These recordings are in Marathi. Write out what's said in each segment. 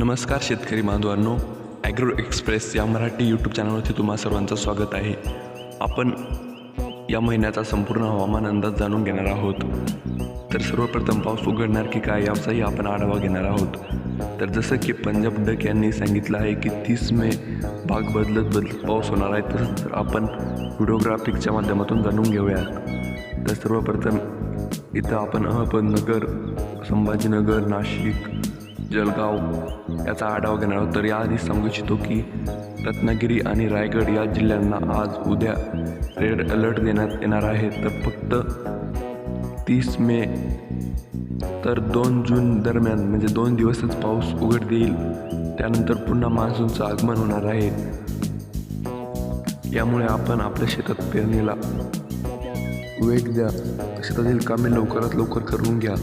नमस्कार शेतकरी बांधवांनो ॲग्रो एक्सप्रेस या मराठी यूट्यूब चॅनलवरती तुम्हा सर्वांचं स्वागत आहे. आपण या महिन्याचा संपूर्ण हवामान अंदाज जाणून घेणार आहोत. तर सर्वप्रथम पाऊस उघडणार की काय याचाही आपण आढावा घेणार आहोत. तर जसं की पंजाब डक यांनी सांगितलं आहे की तीस मे भाग बदलत बदलत पाऊस होणार आहे तसंच तर आपण व्हिडिओग्राफिकच्या माध्यमातून जाणून घेऊयात. तर सर्वप्रथम इथं आपण अहमदनगर संभाजीनगर नाशिक जलगाव याचा आढावा घेणार आहोत. तर याआधी सांगू इच्छितो की रत्नागिरी आणि रायगड या जिल्ह्यांना आज उद्या रेड अलर्ट देण्यात येणार आहे. तर फक्त तीस मे तर दोन जून दरम्यान म्हणजे दोन दिवसच पाऊस उघड देईल त्यानंतर पुन्हा मान्सूनचं आगमन होणार आहे. यामुळे आपण आपल्या शेतात पेरणीला वेग द्या. शेतातील कामे लवकरात लवकर करून घ्या.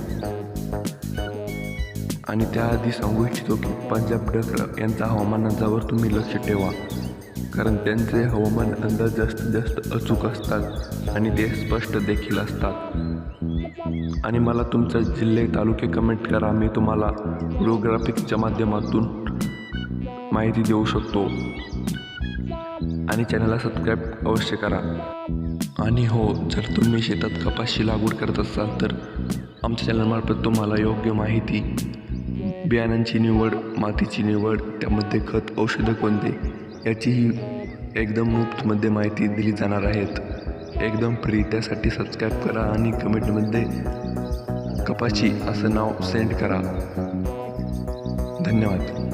आणि त्याआधी सांगू इच्छितो की पंजाब डक यांचा हवामान अंदाजावर तुम्ही लक्ष ठेवा. कारण त्यांचे हवामान अंदाज जास्तीत जास्त अचूक असतात आणि ते स्पष्ट देखील असतात. आणि मला तुमचा जिल्हे तालुके कमेंट करा. मी तुम्हाला व्हिडिओग्राफिकच्या माध्यमातून माहिती देऊ शकतो. आणि चॅनलला सबस्क्राईब अवश्य करा. आणि हो जर तुम्ही शेतात कपाशी लागवड करत असाल तर आमच्या चॅनलमार्फत तुम्हाला योग्य माहिती बियाणांची निवड मातीची निवड त्यामध्ये खत औषधं कोणते? याचीही एकदम मुफ्तमध्ये माहिती दिली जाणार आहेत. एकदम फ्री त्यासाठी सबस्क्राईब करा आणि कमेंटमध्ये कपाशी असं नाव सेंड करा. धन्यवाद.